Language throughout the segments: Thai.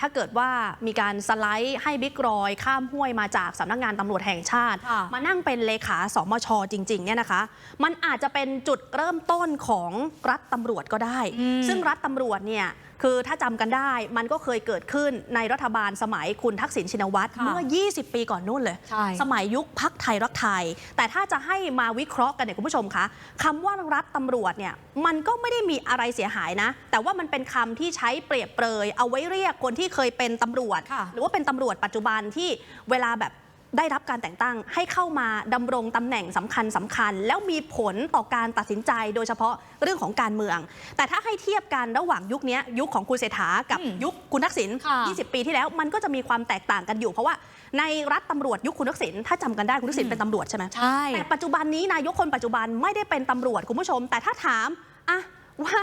ถ้าเกิดว่ามีการสไลด์ให้บิ๊กรอยข้ามห้วยมาจากสำนักงานตำรวจแห่งชาติค่ะมานั่งเป็นเลขาสมชจริงๆเนี่ยนะคะ มันอาจจะเป็นจุดเริ่มต้นของรัฐตำรวจก็ได้อืมซึ่งรัฐตำรวจเนี่ยคือถ้าจำกันได้มันก็เคยเกิดขึ้นในรัฐบาลสมัยคุณทักษิณชินวัตรค่ะเมื่อ 20 ปีก่อนนู่นเลย ใช่ สมัยยุคพักไทยรักไทย แต่ถ้าจะให้มาวิเคราะห์กันเนี่ยคุณผู้ชมคะคำว่ารัฐตำรวจเนี่ยมันก็ไม่ได้มีอะไรเสียหายนะ แต่ว่ามันเป็นคำที่ใช้เปรียบเปรย เอาไว้เรียกคนที่เคยเป็นตำรวจ ค่ะ หรือว่าเป็นตำรวจปัจจุบันที่เวลาแบบ ได้รับการแต่งตั้งให้เข้ามาดำรงตำแหน่งสำคัญสำคัญ แล้วมีผลต่อการตัดสินใจโดยเฉพาะเรื่องของการเมือง แต่ถ้าให้เทียบกันระหว่างยุคเนี้ยยุคของคุณเศรษฐากับอืมยุคคุณทักษิณค่ะ20 ปีที่แล้วมันก็จะมีความแตกต่างกันอยู่ เพราะว่าในรัฐตำรวจยุคคุณทักษิณถ้าจำกันได้คุณทักษิณอืมเป็นตำรวจใช่ไหมใช่แต่ปัจจุบันนี้นายกคนปัจจุบันไม่ได้เป็นตำรวจคุณผู้ชม แต่ถ้าถามอะว่า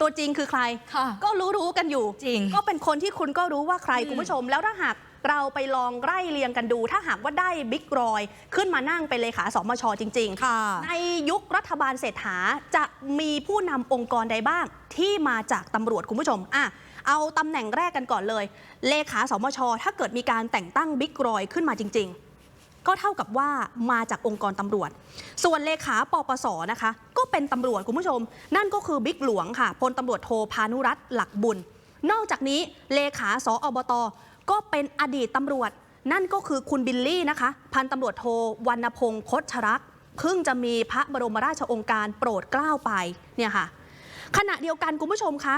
ตัวจริงคือใครค่ะก็รู้รู้ๆกันอยู่จริงก็เป็นคนที่คุณก็รู้ว่าใครอืมคุณผู้ชม แล้วถ้าหาก เราไปลองไล่เรียงกันดู ถ้าหากว่าได้บิ๊กรอย ขึ้นมานั่งเป็นเลขาสมชจริงๆค่ะในยุครัฐบาลเศรษฐาจะมีผู้นำองค์กรใดบ้าง ที่มาจากตำรวจคุณผู้ชมอะเอาตำแหน่งแรกกันก่อนเลย เลขาสมช ถ้าเกิดมีการแต่งตั้งบิ๊กรอยขึ้นมาจริง ๆก็เท่ากับว่ามาจากองค์กรตำรวจ ส่วนเลขาปปสนะคะ ก็เป็นตำรวจคุณผู้ชม นั่นก็คือบิ๊กหลวงค่ะพลตำรวจโทพานุรัตน์หลักบุญ นอกจากนี้เลขาสอบต ก็เป็นอดีตตำรวจ นั่นก็คือคุณบิลลี่นะคะ พันตำรวจโทวรรณพงศ์คดชรักเพิ่งจะมีพระบรมราชโองการโปรดเกล้าไปเนี่ยค่ะขณะเดียวกันคุณผู้ชมคะ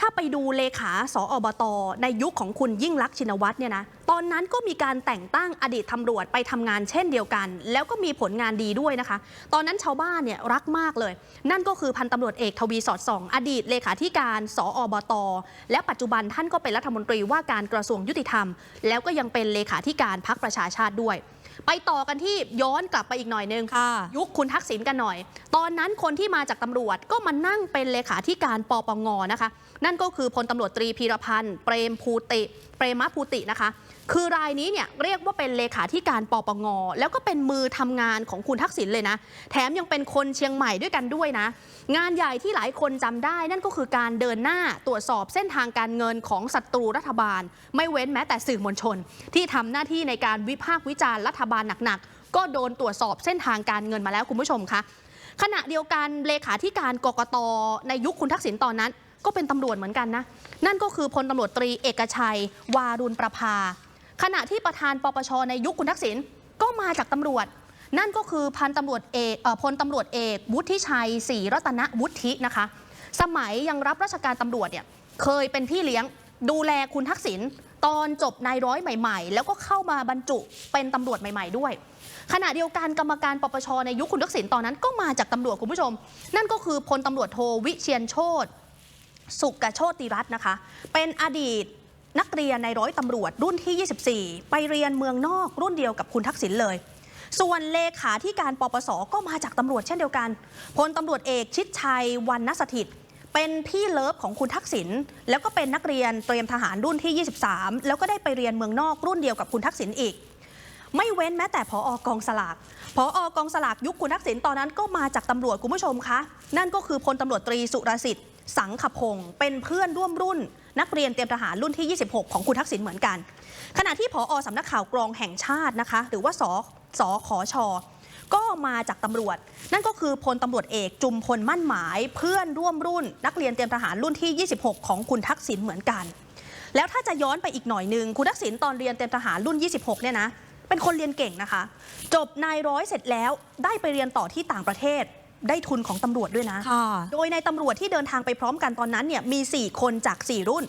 ถ้าไปดูเลขาสออบต ในยุคของคุณยิ่งลักษณ์ชินวัตรเนี่ยนะ ตอนนั้นก็มีการแต่งตั้งอดีตตำรวจไปทำงานเช่นเดียวกัน แล้วก็มีผลงานดีด้วยนะคะ ตอนนั้นชาวบ้านเนี่ยรักมากเลย นั่นก็คือพันตำรวจเอกทวีสอดส่อง อดีตเลขาธิการสออบต และปัจจุบันท่านก็เป็นรัฐมนตรีว่าการกระทรวงยุติธรรม แล้วก็ยังเป็นเลขาธิการพักประชาชาติด้วย ไปต่อกันที่ย้อนกลับไปอีกหน่อยนึงค่ะยุคคุณทักษิณกันหน่อย ตอนนั้นคนที่มาจากตำรวจก็มานั่งเป็นเลขาธิการปปงนะคะ นั่นก็คือพลตำรวจตรีพีรพันธ์เปรมภูติ เปรมภูตินะคะ คือรายนี้เนี่ยเรียกว่าเป็นเลขาธิการปปงแล้วก็เป็นมือทำงานของคุณทักษิณเลยนะ แถมยังเป็นคนเชียงใหม่ด้วยกันด้วยนะ งานใหญ่ที่หลายคนจำได้ นั่นก็คือการเดินหน้าตรวจสอบเส้นทางการเงินของศัตรูรัฐบาล ไม่เว้นแม้แต่สื่อมวลชน ที่ทำหน้าที่ในการวิพากษ์วิจารณ์รัฐบาลหนักๆ ก็โดนตรวจสอบเส้นทางการเงินมาแล้วคุณผู้ชมคะขณะเดียวกันเลขาธิการกกตในยุคคุณทักษิณตอนนั้น ก็เป็นตำรวจเหมือนกันนะ นั่นก็คือพลตำรวจตรีเอกชัย วารุณประภา ขณะที่ประธานปปชในยุคคุณทักษิณก็มาจากตำรวจ นั่นก็คือพันตำรวจเอกเอพลตำรวจเอกวุฒิชัยศรีรัตนวุฒินะคะ สมัยยังรับราชการตำรวจเนี่ยเคยเป็นพี่เลี้ยงดูแลคุณทักษิณ ตอนจบนายร้อยใหม่ ๆ แล้วก็เข้ามาบรรจุเป็นตำรวจใหม่ ๆ ด้วย ขณะเดียวกันกรรมการปปชในยุคคุณทักษิณตอนนั้นก็มาจากตำรวจคุณผู้ชม นั่นก็คือพลตำรวจโทวิเชียนโชตสุกโชติรัตน์นะคะ เป็นอดีตนักเรียนในร้อยตำรวจรุ่นที่ 24 ไปเรียนเมืองนอกรุ่นเดียวกับคุณทักษิณเลย ส่วนเลขาที่การปปสก็มาจากตำรวจเช่นเดียวกันพลตำรวจเอกชิดชัยวันนสถิต เป็นพี่เลิฟของคุณทักษิณแล้วก็เป็นนักเรียนเตรียมทหารรุ่นที่ 23 แล้วก็ได้ไปเรียนเมืองนอกรุ่นเดียวกับคุณทักษิณอีก ไม่เว้นแม้แต่พออกองสลากพออกองสลากยุคคุณทักษิณตอนนั้นก็มาจากตำรวจคุณผู้ชมคะ นั่นก็คือพลตำรวจตรีสุรสิทธิ์ สังขพงศ์เป็นเพื่อนร่วมรุ่น นักเรียนเตรียมทหารรุ่นที่ 26 ของคุณทักษิณเหมือนกัน ขณะที่พออสำนักข่าวกรองแห่งชาตินะคะ หรือว่าสสขอชอ ก็มาจากตำรวจ นั่นก็คือพลตำรวจเอกจุมพลมั่นหมาย เพื่อนร่วมรุ่น นักเรียนเตรียมทหารรุ่นที่ 26 ของคุณทักษิณเหมือนกัน แล้วถ้าจะย้อนไปอีกหน่อยหนึ่งคุณทักษิณตอนเรียนเตรียมทหารรุ่น 26 เนี่ยนะเป็นคนเรียนเก่งนะคะ จบนายร้อยเสร็จแล้วได้ไปเรียนต่อที่ต่างประเทศได้ทุนของตำรวจด้วยนะค่ะโดยในตำรวจที่เดินทางไปพร้อมกันตอนนั้นเนี่ยมี 4 คนจาก 4 รุ่น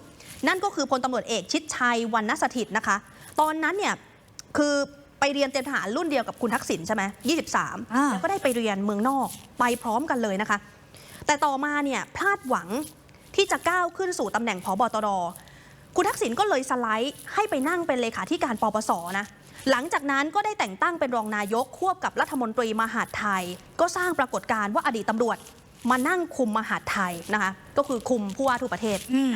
นั่นก็คือพลตำรวจเอกชิดชัยวันนสถิตนะคะ ตอนนั้นเนี่ยคือ ไปเรียนเตรียมทหารรุ่นเดียวกับคุณทักษิณใช่ไหมอ่า23แล้วก็ได้ไปเรียนเมืองนอกไปพร้อมกันเลยนะคะ แต่ต่อมาเนี่ยพลาดหวังที่จะก้าวขึ้นสู่ตำแหน่งผบตรคุณทักษิณก็เลยสไลด์ให้ไปนั่งเป็นเลขาธิการปปสนะหลังจากนั้นก็ได้แต่งตั้งเป็นรองนายกควบกับรัฐมนตรีมหาดไทย ก็สร้างปรากฏการณ์ว่าอดีตตำรวจมานั่งคุมมหาดไทยนะคะ ก็คือคุมผู้ว่าทั่วประเทศอืม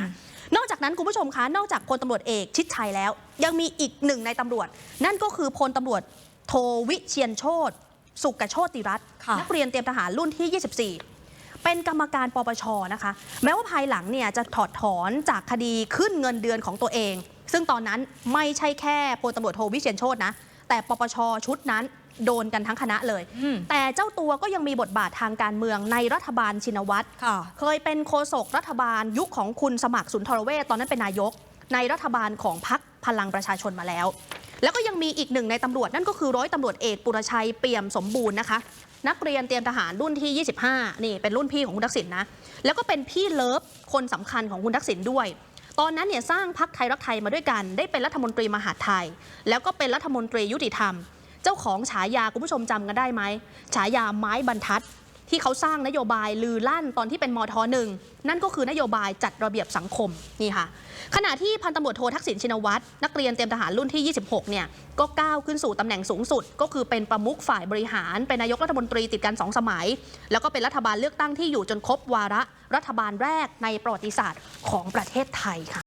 นอกจากนั้นคุณผู้ชมคะนอกจากพลตำรวจเอกชิดชัยแล้ว ยังมีอีกหนึ่งในตำรวจ นั่นก็คือพลตำรวจโทวิเชียนโชตสุกโชติรัตน์ค่ะนักเรียนเตรียมทหารรุ่นที่ 24เป็นกรรมการปปชนะคะ แม้ว่าภายหลังเนี่ยจะถอดถอนจากคดีขึ้นเงินเดือนของตัวเอง ซึ่งตอนนั้นไม่ใช่แค่พลตำรวจโทวิเชียนโชตนะ แต่ปปชชุดนั้น โดนกันทั้งคณะเลยอืมแต่เจ้าตัวก็ยังมีบทบาททางการเมืองในรัฐบาลชินวัตรค่ะเคยเป็นโฆษกรัฐบาลยุคของคุณสมัครสุนทรเวชตอนนั้นเป็นนายก ในรัฐบาลของพรรคพลังประชาชนมาแล้ว แล้วก็ยังมีอีกหนึ่งในตำรวจนั่นก็คือร้อยตำรวจเอกปุรชัยเปี่ยมสมบูรณ์นะคะ นักเรียนเตรียมทหารรุ่นที่ 25 นี่เป็นรุ่นพี่ของคุณทักษิณนะแล้วก็เป็นพี่เลิฟคนสำคัญของคุณทักษิณด้วยตอนนั้นเนี่ยสร้างพักไทยรักไทยมาด้วยกัน ได้เป็นรัฐมนตรีมหาดไทย แล้วก็เป็นรัฐมนตรียุติธรรม เจ้าของฉายาคุณผู้ชมจำกันได้ไหมฉายาไม้บรรทัด ที่เขาสร้างนโยบายลือลั่นตอนที่เป็นมทหนึ่งนั่นก็คือนโยบายจัดระเบียบสังคมนี่ค่ะ ขณะที่พันตำรวจโททักษิณชินวัตรนักเรียนเตรียมทหารรุ่นที่ 26 เนี่ยก็ก้าวขึ้นสู่ตำแหน่งสูงสุด ก็คือเป็นประมุขฝ่ายบริหาร เป็นนายกรัฐมนตรีติดกันสองสมัย แล้วก็เป็นรัฐบาลเลือกตั้งที่อยู่จนครบวาระรัฐบาลแรกในประวัติศาสตร์ของประเทศไทยค่ะ